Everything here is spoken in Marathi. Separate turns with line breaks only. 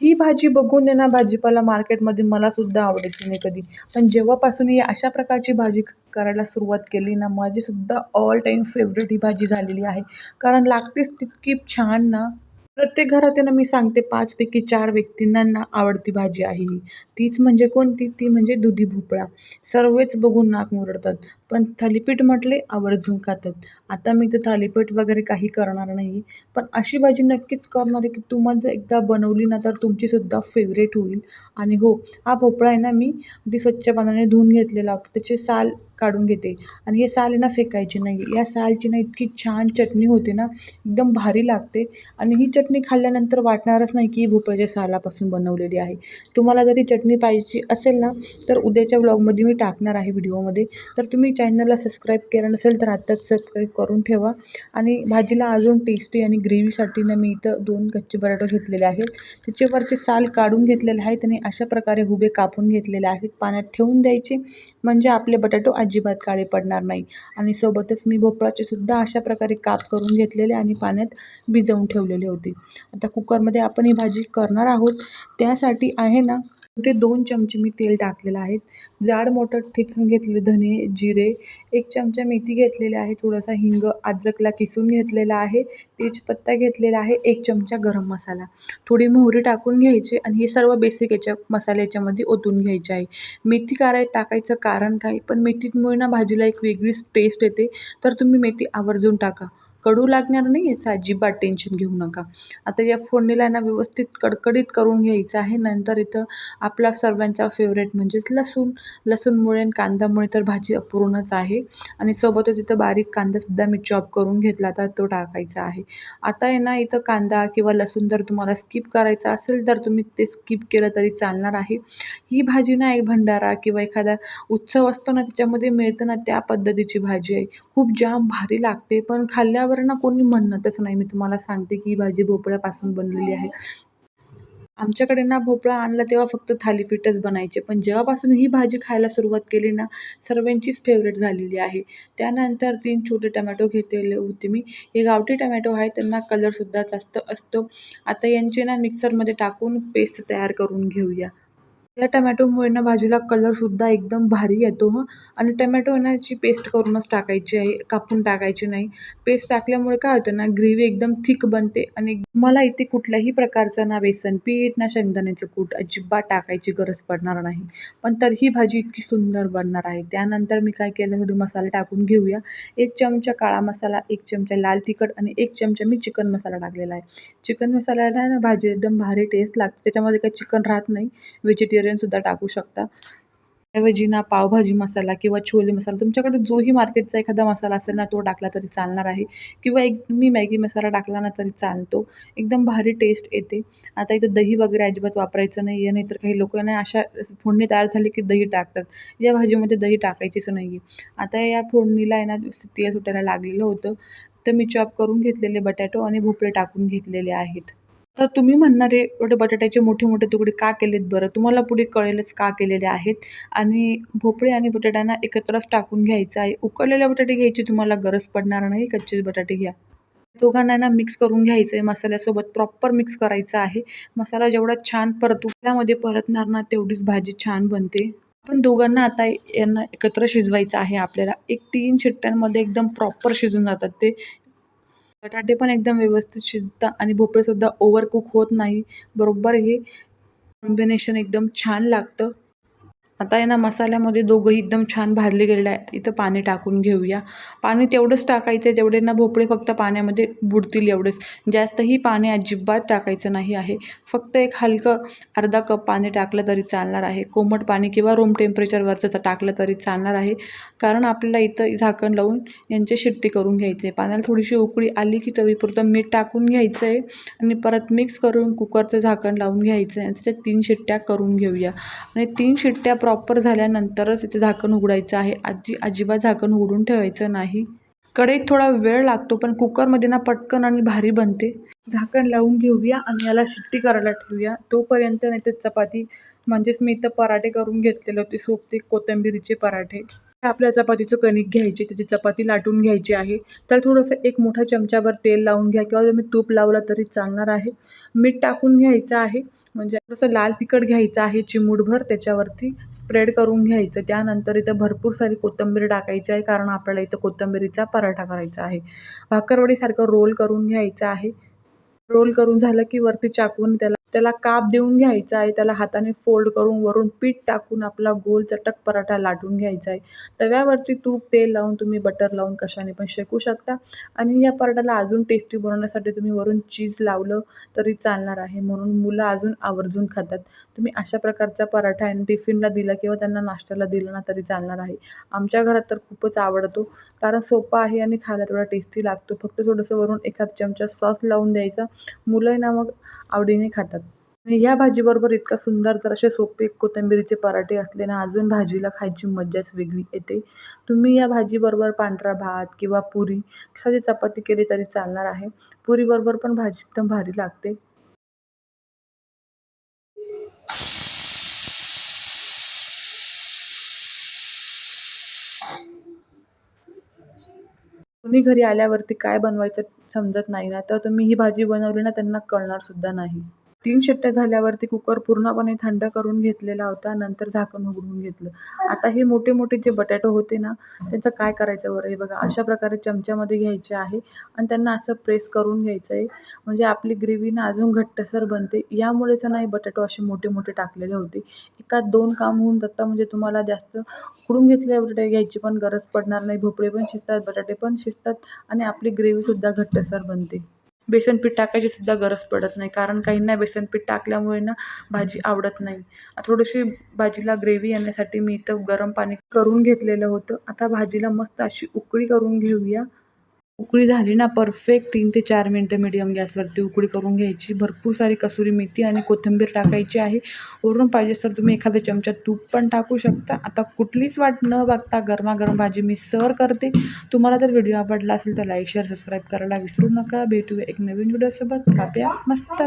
ही भाजी बघून आहे ना भाजीपाला मार्केटमध्ये मलासुद्धा आवडायची नाही कधी. पण जेव्हापासून ही अशा प्रकारची भाजी करायला सुरुवात केली ना माझीसुद्धा ऑल टाईम फेवरेट ही भाजी झालेली आहे. कारण लागतेच तितकी छान ना प्रत्येक घरात मी सांगते पाचपैकी चार व्यक्तींना ना आवडती भाजी आहे ही. तीच म्हणजे कोणती? ती म्हणजे दुधी भोपळा. सर्वच बघून नाक मुरडतात. पण थालीपीठ म्हटले आवर्जून खातात. आता मी तर थालीपीठ वगैरे काही करणार नाही. पण अशी भाजी नक्कीच करणार आहे की तुम्हाला जर एकदा बनवली ना तर तुमचीसुद्धा फेवरेट होईल. आणि हो हा भोपळा आहे ना मी अगदी स्वच्छ पाण्याने धुवून घेतलेला. त्याचे साल काढून घेते. आणि हे साल आहे ना फेकायची नाही या सालची ना इतकी छान चटणी होते ना एकदम भारी लागते. आणि ही चटणी खाल्ल्यानंतर वाटणारच नाही की ही भोपळ्याच्या सालापासून बनवलेली आहे. तुम्हाला जर ही चटणी पाहिजे असेल ना तर उद्याच्या व्लॉगमध्ये मी टाकणार आहे व्हिडिओमध्ये. तर तुम्ही चॅनलला सबस्क्राईब केलं नसेल तर आत्ताच सबस्क्राईब करून ठेवा. आणि भाजीला अजून टेस्टी आणि ग्रेव्हीसाठी ना मी इथं दोन कच्चे बटाटे घेतलेले आहेत. त्याच्यावरचे साल काढून घेतलेले आहेत आणि अशा प्रकारे हुबे कापून घेतलेले आहेत. पाण्यात ठेवून द्यायचे. म्हणजे आपले बटाटो अजिबात काळे पडणार नाही. आणि सोबतच मी भोपळाचे सुद्धा अशा प्रकारे काप करून घेतलेले आणि पाण्यात भिजवून ठेवलेले होते. आता कुकरमध्ये आपण ही भाजी करणार आहोत. त्यासाठी आहे ना कुठे दोन चमचे मी तेल टाकलेलं आहे. जाड मोठं ठेचून घेतले धने जिरे एक चमचा मेथी घेतलेली आहे थोडासा हिंग अद्रकला किसून घेतलेला आहे तेजपत्ता घेतलेला आहे एक चमचा गरम मसाला. थोडी मोहरी टाकून घ्यायची आणि हे सर्व बेसिक याच्या मसाले याच्यामध्ये ओतून घ्यायचे आहे. मेथी काराय टाकायचं कारण काय? पण मेथीमुळे ना भाजीला एक वेगळीच टेस्ट येते. तर तुम्ही मेथी आवर्जून टाका. कडू लागणार नाही याचं अजिबात टेन्शन घेऊ नका. आता या फोडणीला ना व्यवस्थित कडकडीत करून घ्यायचं आहे. नंतर इथं आपला सर्वांचा फेवरेट म्हणजेच लसूण. लसूणमुळे आणि कांद्यामुळे तर भाजी अपूर्णच आहे. आणि सोबतच इथं बारीक कांदासुद्धा मी चॉप करून घेतला तर तो टाकायचा आहे. आता आहे ना इथं कांदा किंवा लसूण जर तुम्हाला स्किप करायचा असेल तर तुम्ही ते स्किप केलं तरी चालणार आहे. ही भाजी ना एक भंडारा किंवा एखादा उत्सव असतो ना त्याच्यामध्ये मिळतं ना त्या पद्धतीची भाजी आहे. खूप जाम भारी लागते पण खाल्ल्यावर ना कोणी म्हणतच नाही. मी तुम्हाला सांगते की ही भाजी भोपळ्यापासून बनलेली आहे. आमच्याकडे ना भोपळा आणला तेव्हा फक्त थालीपीठच बनायचे. पण जेव्हापासून ही भाजी खायला सुरुवात केली ना सर्वांचीच फेवरेट झालेली आहे. त्यानंतर तीन छोटे टमॅटो घेतलेले होते मी. हे गावठी टमॅटो आहे त्यांना कलरसुद्धा जास्त असतो. आता यांचे ना मिक्सरमध्ये टाकून पेस्ट तयार करून घेऊया. या टमॅटोमुळे ना भाजीला कलरसुद्धा एकदम भारी येतो हं. आणि टमॅटो ना याची पेस्ट करूनच टाकायची आहे कापून टाकायची नाही. पेस्ट टाकल्यामुळे काय होतं ना ग्रेव्ही एकदम थिक बनते आणि मला इथे कुठल्याही प्रकारचं ना बेसन पीठ ना शेंगदाण्याचं कूट अजिबात टाकायची गरज पडणार नाही. पण तर ही भाजी इतकी सुंदर बनणार आहे. त्यानंतर मी काय केलं थोडी मसाले टाकून घेऊया. एक चमचा काळा मसाला एक चमचा लाल तिखट आणि एक चमचा मी चिकन मसाला टाकलेला आहे. चिकन मसाल्याला ना भाजी एकदम भारी टेस्ट लागते. त्याच्यामध्ये काही चिकन राहत नाही. व्हेजिटेरियन सुद्धा टाकू शकता. ऐवजी ना पावभाजी मसाला किंवा छोले मसाला तुमच्याकडे जोही मार्केटचा एखादा मसाला असेल ना तो टाकला तरी चालणार आहे. किंवा एक मी मॅगी मसाला टाकला ना तरी चालतो. एकदम भारी टेस्ट येते. आता इथं दही वगैरे अजिबात वापरायचं नाही आहे नाहीतर काही लोक ना अशा फोडणी तयार झाली की दही टाकतात. या भाजीमध्ये दही टाकायचीच नाही आहे आता या फोडणीला आहे ना तेल सुटायला लागलेलं होतं. तर मी चॉप करून घेतलेले बटॅटो आणि भोपळे टाकून घेतलेले आहेत. तर तुम्ही म्हणणार आहे एवढे बटाट्याचे मोठे मोठे तुकडे का केलेत बरं? तुम्हाला पुढे कळेलच का केलेले आहेत. आणि भोपळे आणि बटाट्यांना एकत्रच टाकून घ्यायचं आहे. उकडलेले बटाटे घ्यायची तुम्हाला गरज पडणार नाही. कच्चे बटाटे घ्या. दोघांना ना मिक्स करून घ्यायचं आहे. मसाल्यासोबत प्रॉपर मिक्स करायचं आहे. मसाला जेवढा छान परतू त्यामध्ये परतणार ना तेवढीच भाजी छान बनते. पण दोघांना आता यांना एकत्र शिजवायचं आहे आपल्याला. एक तीन शिट्ट्यांमध्ये एकदम प्रॉपर शिजून जातात ते. बटाटे पण एकदम व्यवस्थित शिजतात आणि भोपळेसुद्धा ओव्हर कुक होत नाही. बरोबर हे कॉम्बिनेशन एकदम छान लागतं. आता आहे ना मसाल्यामध्ये दोघंही एकदम छान भाजले गेलेले आहेत. इथं पाणी टाकून घेऊया. पाणी तेवढंच टाकायचं आहे तेवढे ना भोपळे फक्त पाण्यामध्ये बुडतील एवढंच. जास्तही पाणी अजिबात टाकायचं नाही आहे. फक्त एक हलकं अर्धा कप पाणी टाकलं तरी चालणार आहे. कोमट पाणी किंवा रूम टेम्परेचरवरचं टाकलं तरी चालणार आहे. कारण आपल्याला इथं झाकण लावून यांची शिट्टी करून घ्यायची आहे पाण्याला थोडीशी उकळी आली की चवीपुरतं मीठ टाकून घ्यायचं आहे आणि परत मिक्स करून कुकरचं झाकण लावून घ्यायचं आहे आणि त्याच्यात तीन शिट्ट्या करून घेऊया. आणि तीन शिट्ट्या प्रॉपर झाल्यानंतरच त्याचं झाकण उघडायचं आहे. आजी अजिबात झाकण उघडून ठेवायचं नाही. कढईत थोडा वेळ लागतो पण कुकरमध्ये ना पटकन आणि भारी बनते. झाकण लावून घेऊया आणि याला शिट्टी करायला ठेवूया. तोपर्यंत नाही तर चपाती म्हणजेच मी इथं पराठे करून घेतलेले होते सोपते कोथिंबिरीचे पराठे. आपल्या चपातीचं कणिक घ्यायची त्याची चपाती लाटून घ्यायची आहे. त्याला थोडंसं एक मोठा चमच्याभर तेल लावून घ्या किंवा तुम्ही तूप लावलं तरी चालणार आहे. मीठ टाकून घ्यायचं आहे. म्हणजे थोडंसं लाल तिखट घ्यायचं आहे चिमूटभर त्याच्यावरती. स्प्रेड करून घ्यायचं. त्यानंतर इथं भरपूर सारी कोथिंबीर टाकायची आहे कारण आपल्याला इथं कोथिंबीरीचा पराठा करायचा आहे. भाकरवडीसारखं रोल करून घ्यायचं आहे. रोल करून झालं की वरती चाकून त्याला त्याला काप देऊन घ्यायचा आहे त्याला हाताने फोल्ड करून वरून पीठ टाकून आपला गोल चटक पराठा लाटून घ्यायचा आहे. तव्यावरती तूप तेल लावून तुम्ही बटर लावून कशाने पण शेकू शकता. आणि या पराठाला अजून टेस्टी बनवण्यासाठी तुम्ही वरून चीज लावलं तरी चालणार आहे. म्हणून मुलं अजून आवर्जून खातात. तुम्ही अशा प्रकारचा पराठा आहे टिफिनला दिला किंवा त्यांना नाश्त्याला दिलं ना तरी चालणार आहे. आमच्या घरात तर खूपच आवडतो. कारण सोपा आहे आणि खायला थोडा टेस्टी लागतो. फक्त थोडंसं वरून एखाद चमचा सॉस लावून द्यायचा. मुलं ना मग आवडीने खातात. या भाजीबरोबर इतका सुंदर जर असे सोपे कोथिंबिरीचे पराठे असले ना अजून भाजीला खायची मज्जाच वेगळी येते. तुम्ही या भाजीबरोबर पांढरा भात किंवा पुरी साधी चपाती केली तरी चालणार आहे. पुरीबरोबर पण भाजी एकदम भारी लागते. तुम्ही घरी आल्यावरती काय बनवायचं समजत नाही ना तर तुम्ही ही भाजी बनवली ना त्यांना कळणार सुद्धा नाही. तीन शिट्ट्या झाल्यावरती कुकर पूर्णपणे थंड करून घेतलेला होता. नंतर झाकण उघडून घेतलं. आता हे मोठे मोठे जे बटाटो होते ना त्यांचं काय करायचं बरं? हे बघा अशा प्रकारे चमच्यामध्ये घ्यायचे आहे आणि त्यांना असं प्रेस करून घ्यायचं आहे म्हणजे आपली ग्रेव्ही ना अजून घट्टसर बनते. यामुळेच नाही बटाटो असे मोठे मोठे टाकलेले होते. एकात दोन काम होऊन जातं म्हणजे तुम्हाला जास्त उकडून घेतलेले बटाटे घ्यायची पण गरज पडणार नाही. भोपळे पण शिजतात बटाटे पण शिजतात आणि आपली ग्रेव्हीसुद्धा घट्टसर बनते. बेसन पीठ टाकायची सुद्धा गरज पडत नाही. कारण काहींना बेसन पीठ टाकल्यामुळे ना भाजी आवडत नाही. थोडीशी भाजीला ग्रेव्ही येण्यासाठी मी इथं गरम पाणी करून घेतलेलं होतं. आता भाजीला मस्त अशी उकळी करून घेऊया. उकळी झाली ना परफेक्ट तीन ते चार मिनटं मीडियम गॅसवरती उकळी करून घ्यायची. भरपूर सारी कसुरी मेथी आणि कोथिंबीर टाकायची आहे. वरून पाहिजे तर तुम्ही एखाद्या चमचा तूप पण टाकू शकता. आता कुठलीच वाट न बघता गरमागरम भाजी मी सर्व करते. तुम्हाला जर व्हिडिओ आवडला असेल तर लाईक शेअर सबस्क्राईब करायला विसरू नका. भेटूया एक नवीन व्हिडिओसोबत काप्या मस्त.